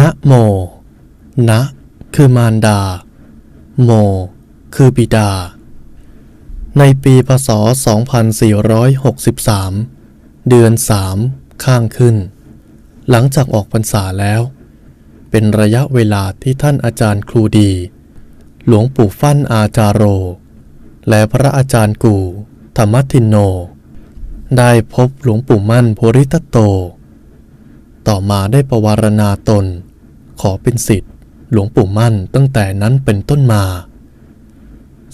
นะโม นะ คือมารดา โม คือบิดา ในปีพศ 2463 เดือน3ข้างขึ้น หลังจากออกพรรษาแล้ว เป็นระยะเวลาที่ท่านอาจารย์ครูดี หลวงปู่ฟั่นอาจารโร และพระอาจารย์กู่ธรรมทินโน ได้พบหลวงปู่มั่นโพริตตโต ต่อมาได้ประวารณาตน ขอเป็นสิทธิ์หลวงปู่มั่นตั้งแต่นั้นเป็นต้นมา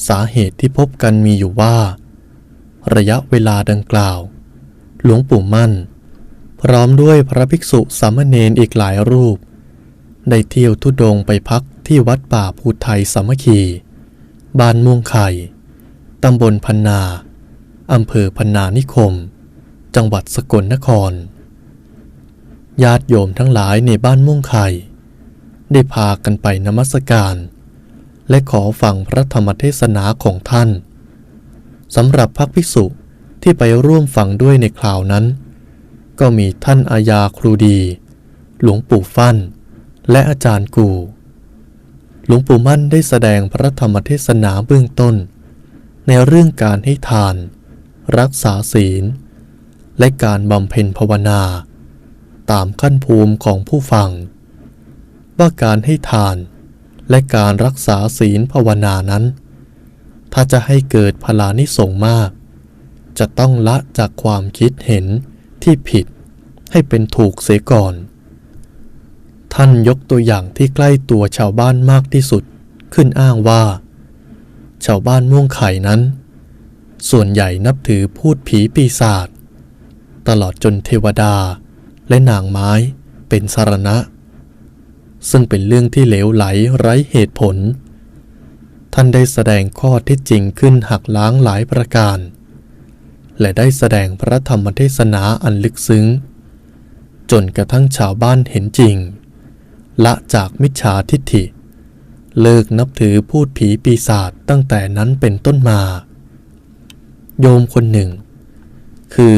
สาเหตุที่พบกันมีอยู่ว่า ระยะเวลาดังกล่าว หลวงปู่มั่น พร้อมด้วยพระภิกษุสามเณรอีกหลายรูป ได้เที่ยวทุดงไปพักที่วัดป่าภูไทยสามัคคีบ้านม่วงไข่ตำบลพันนา อำเภอพันนานิคม จังหวัดสกลนคร ญาติโยมทั้งหลายในบ้านม่วงไข่ ได้พากันไปนมัสการ และขอฟังพระธรรมเทศนาของท่านสำหรับพระภิกษุที่ไปร่วมฟังด้วยในคราวนั้น ก็มีท่านอาญาครูดี หลวงปู่ฟั่น และอาจารย์กู หลวงปู่มั่นได้แสดงพระธรรมเทศนาเบื้องต้น ในเรื่องการให้ทาน รักษาศีล และการบำเพ็ญภาวนา ตามขั้นภูมิของผู้ฟัง ว่าการให้ทานและการรักษาศีลภาวนานั้น ถ้าจะให้เกิดพลานิสงส์มาก จะต้องละจากความคิดเห็นที่ผิดให้เป็นถูกเสียก่อน ท่านยกตัวอย่างที่ใกล้ตัวชาวบ้านมากที่สุดขึ้นอ้างว่า ชาวบ้านม่วงไข่นั้น ส่วนใหญ่นับถือพูดผีปีศาจตลอดจนเทวดา และนางไม้เป็นสารณะ ซึ่งเป็นเรื่องที่เหลวไหลไร้เหตุผล ท่านได้แสดงข้อเท็จจริงขึ้นหักล้างหลายประการ และได้แสดงพระธรรมเทศนาอันลึกซึ้ง จนกระทั่งชาวบ้านเห็นจริง ละจากมิจฉาทิฏฐิ เลิกนับถือพูดผีปีศาจตั้งแต่นั้นเป็นต้นมา โยมคนหนึ่ง คือ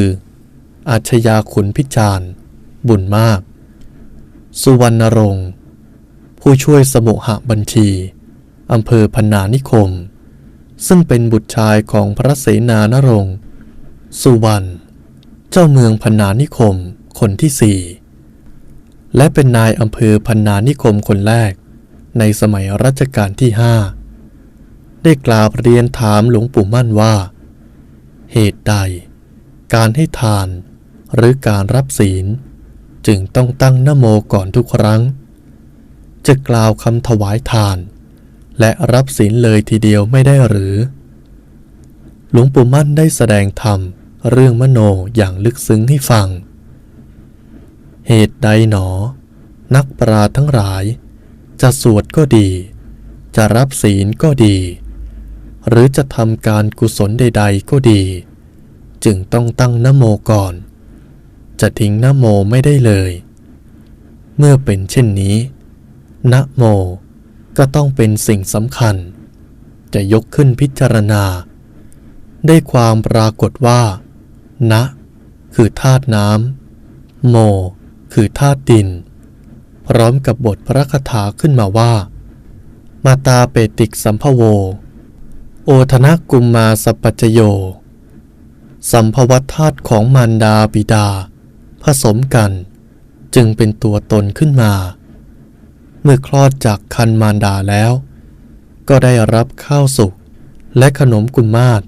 อาชญาขุนพิจารณ์ บุญมาก สุวรรณรงค์ ผู้ช่วยสมุหบัญชี อำเภอพนานิคม ซึ่งเป็นบุตรชายของพระเสนานรงค์ สุวรรณ เจ้าเมืองพนานิคมคนที่สี่และเป็นนายอำเภอพนนานิคมคนแรก ในสมัยรัชกาลที่ห้าได้กล่าวเรียนถามหลวงปู่มั่นว่า เหตุใด การให้ทานหรือการรับศีล จึงต้องตั้งนโมก่อนทุกครั้ง จะกล่าวคำถวายทาน และรับศีลเลยทีเดียวไม่ได้หรือ หลวงปู่มั่นได้แสดงธรรม เรื่องมโนอย่างลึกซึ้งให้ฟัง เหตุใดหนอ นักปราทั้งหลาย จะสวดก็ดี จะรับศีลก็ดี หรือจะทำการกุศลใด ๆ ก็ดี จึงต้องตั้งนโมก่อน จะทิ้งนโมไม่ได้เลย เมื่อเป็นเช่นนี้นโมก็ต้องเป็นสิ่งสำคัญ จะยกขึ้นพิจารณา ได้ความปรากฏว่า นะ คือธาตุน้ำโม คือธาตุดิน พร้อมกับบทพระคาถาขึ้นมาว่า มาตาเปติกสัมภโว โอทนะกุมมาสปัจจโย สัมภวัตธาตุของมารดาบิดา ผสมกัน จึงเป็นตัวตนขึ้นมา เมื่อคลอดจากคันมารดาแล้ว ก็ได้รับข้าวสุกและขนมกุมาศ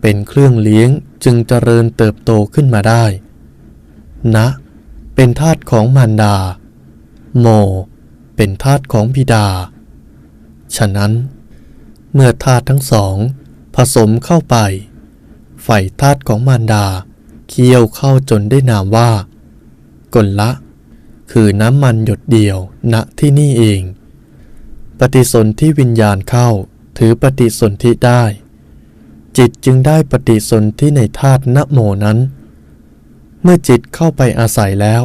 เป็นเครื่องเลี้ยงจึงเจริญเติบโตขึ้นมาได้ นะ เป็นธาตุของมารดา โม เป็นธาตุของบิดา ฉะนั้น เมื่อธาตุทั้งสอง ผสมเข้าไปไฟธาตุของมารดา เคี่ยวเข้าจนได้นามว่ากลละ คือน้ำมันหยดเดียวณที่นี่เอง ปฏิสนธิวิญญาณเข้าถือปฏิสนธิได้ จิตจึงได้ปฏิสนธิในธาตุนโมนั้น เมื่อจิตเข้าไปอาศัยแล้ว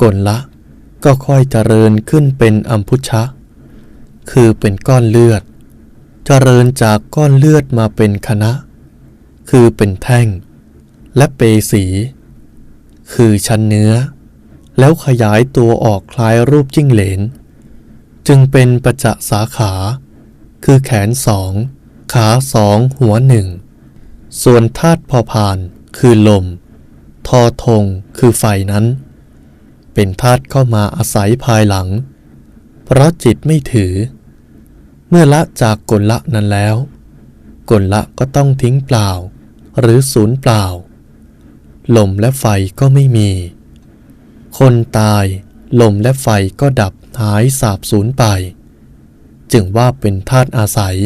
กลละก็ค่อยเจริญขึ้นเป็นอัมพุชะ คือเป็นก้อนเลือด เจริญจากก้อนเลือดมาเป็นคณะ คือเป็นแท่ง และเปสี คือชั้นเนื้อ แล้วขยายตัวออกคล้ายรูปจิ้งเหลน จึงเป็นประจะสาขา คือแขนสอง ขาสองหัวหนึ่ง ส่วนธาตุพอพานคือลม ทอทงคือไฟนั้น เป็นธาตุเข้ามาอาศัยภายหลัง เพราะจิตไม่ถือ เมื่อละจากกลละนั้นแล้วกลละก็ต้องทิ้งเปล่า หรือศูนย์เปล่า ลมและไฟก็ไม่มี คนตาย ลมและไฟก็ดับหายสาบสูญไป จึงว่าเป็นธาตุอาศัย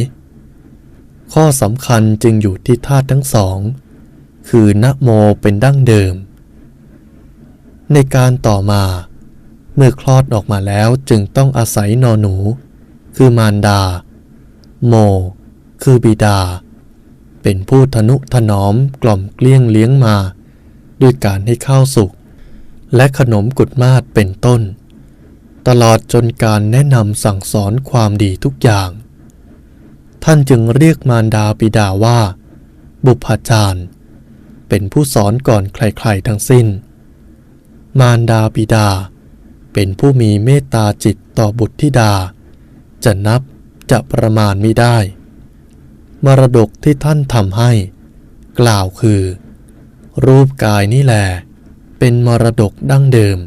ข้อสำคัญจึงอยู่ที่ธาตุทั้งสอง คือนะโมเป็นดั้งเดิม ในการต่อมา เมื่อคลอดออกมาแล้วจึงต้องอาศัยนอหนู คือมารดา โม คือบิดา เป็นผู้ทนุถนอมกล่อมเกลี้ยงเลี้ยงมา ด้วยการให้ข้าวสุกและขนมกุดมาศเป็นต้น ตลอดจนการแนะนำสั่งสอนความดีทุกอย่าง ท่านจึงเรียกมารดาบิดาว่า บุพจารย์เป็นผู้สอนก่อนใครๆทั้งสิ้น มารดาบิดา เป็นผู้มีเมตตาจิตต่อบุตรธิดา จะนับจะประมาณไม่ได้ มรดกที่ท่านทำให้ กล่าวคือ รูปกายนี่แหละเป็นมรดกดั้งเดิม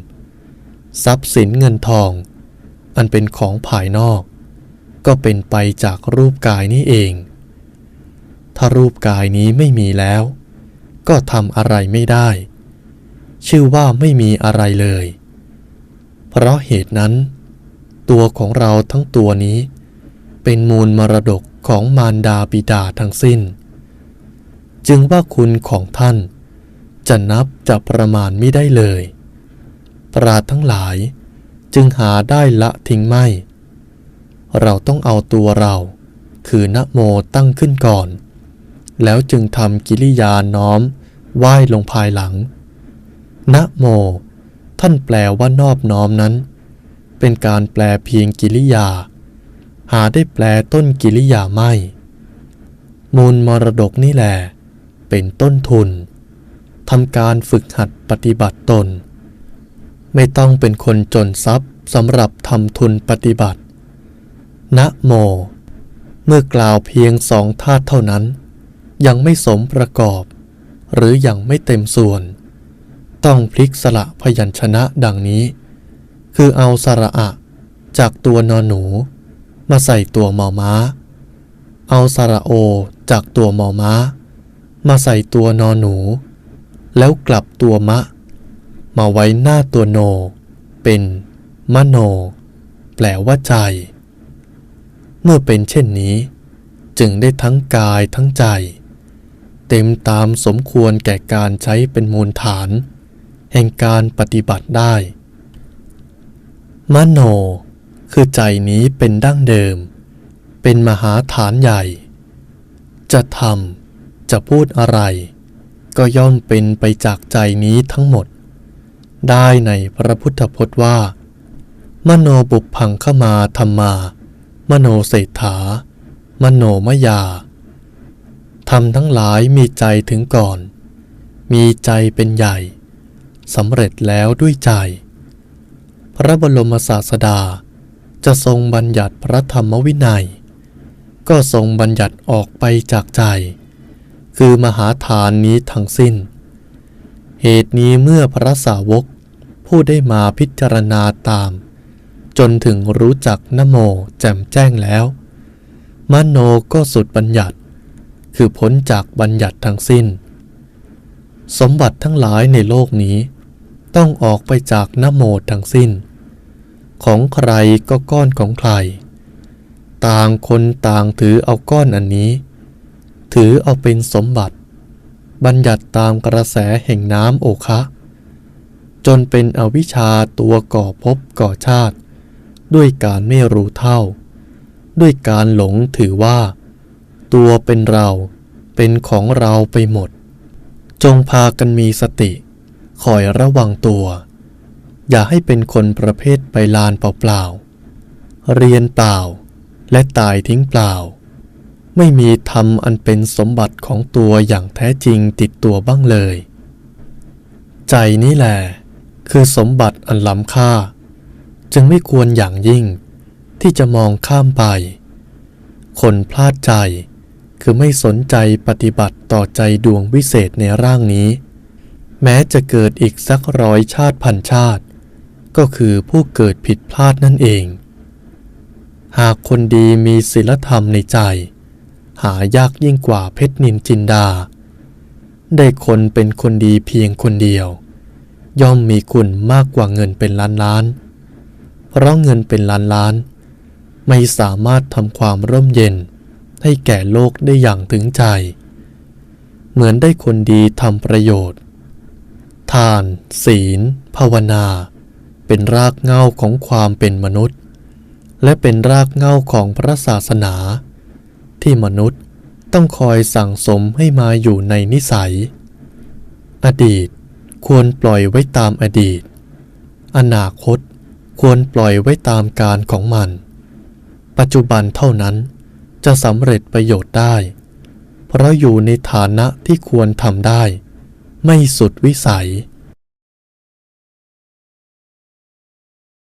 ทรัพย์สินเงินทอง อันเป็นของภายนอก ก็เป็นไปจากรูปกายนี้เอง ถ้ารูปกายนี้ไม่มีแล้ว ก็ทำอะไรไม่ได้ ชื่อว่าไม่มีอะไรเลย เพราะเหตุนั้น ตัวของเราทั้งตัวนี้ เป็นมูลมรดกของมารดาบิดาทั้งสิ้น จึงว่าคุณของท่าน จะนับจะประมาณไม่ได้เลย ปราดทั้งหลายจึงหาได้ละทิ้งไม่ เราต้องเอาตัวเรา คือนะโมตั้งขึ้นก่อน แล้วจึงทำกิริยาน้อมไหว้ลงภายหลัง นะโม ท่านแปลว่านอบน้อมนั้น เป็นการแปลเพียงกิริยา หาได้แปลต้นกิริยาไม่ มูลมรดกนี่แหละเป็นต้นทุน ทำการฝึกหัดปฏิบัติตน ไม่ต้องเป็นคนจนทรัพย์สำหรับทำทุนปฏิบัติ นะโม เมื่อกล่าวเพียงสองธาตุเท่านั้น ยังไม่สมประกอบ หรือยังไม่เต็มส่วน ต้องพลิกสละพยัญชนะดังนี้ คือเอาสระอะ จากตัวนอนหนู มาใส่ตัวมอม้า เอาสระโอจากตัวมอม้า มาใส่ตัวนอนหนู แล้วกลับตัวมะ มาไว้หน้าตัวโน เป็นมโน แปลว่าใจ เมื่อเป็นเช่นนี้ จึงได้ทั้งกายทั้งใจ เต็มตามสมควรแก่การใช้เป็นมูลฐาน แห่งการปฏิบัติได้ มโน คือใจนี้เป็นดั้งเดิม เป็นมหาฐานใหญ่ จะทำจะพูดอะไร ก็ย่อมเป็นไปจากใจนี้ทั้งหมด ได้ในพระพุทธพจน์ว่า มโนบุพังเข้ามาธรรมา มโนเศรษฐา มโนมยาทำทั้งหลายมีใจถึงก่อน มีใจเป็นใหญ่สำเร็จแล้วด้วยใจ พระบรมศาสดาจะทรงบัญญัติพระธรรมวินัย ก็ทรงบัญญัติออกไปจากใจ คือมหาฐานนี้ทั้งสิ้น เหตุนี้เมื่อพระสาวกผู้ได้มาพิจารณาตาม จนถึงรู้จักนโมแจ่มแจ้งแล้ว มโนก็สุดบัญญัติ คือพ้นจากบัญญัติทั้งสิ้น สมบัติทั้งหลายในโลกนี้ ต้องออกไปจากนโมทั้งสิ้น ของใครก็ก้อนของใคร ต่างคนต่างถือเอาก้อนอันนี้ ถือเอาเป็นสมบัติ บัญญัติตามกระแสแห่งน้ำโอคะ จนเป็นอวิชชาตัวก่อภพก่อชาติ ด้วยการไม่รู้เท่า ด้วยการหลงถือว่า ตัวเป็นเราเป็นของเราไปหมด จงพากันมีสติ คอยระวังตัว อย่าให้เป็นคนประเภทไปลานเปล่าๆเรียนเปล่า และตายทิ้งเปล่า ไม่มีธรรมอันเป็นสมบัติของตัวอย่างแท้จริงติดตัวบ้างเลย ใจนี้แหละคือสมบัติอันล้ำค่า จึงไม่ควรอย่างยิ่งที่จะมองข้ามไป คนพลาดใจคือไม่สนใจปฏิบัติต่อใจดวงวิเศษในร่างนี้ แม้จะเกิดอีกสักร้อยชาติพันชาติ ก็คือผู้เกิดผิดพลาดนั่นเอง หากคนดีมีศีลธรรมในใจ หายากยิ่งกว่าเพชรนินจินดา ได้คนเป็นคนดีเพียงคนเดียว ย่อมมีคุณมากกว่าเงินเป็นล้านล้าน เพราะเงินเป็นล้านล้าน ไม่สามารถทำความร่มเย็นให้แก่โลกได้อย่างถึงใจ เหมือนได้คนดีทำประโยชน์ ทาน ศีล ภาวนา เป็นรากเหง้าของความเป็นมนุษย์ และเป็นรากเหง้าของพระศาสนา ที่มนุษย์ต้องคอยสั่งสมให้มาอยู่ในนิสัย อดีตควรปล่อยไว้ตามอดีต อนาคตควรปล่อยไว้ตามการของมัน ปัจจุบันเท่านั้นจะสำเร็จประโยชน์ได้ เพราะอยู่ในฐานะที่ควรทำได้ ไม่สุดวิสัย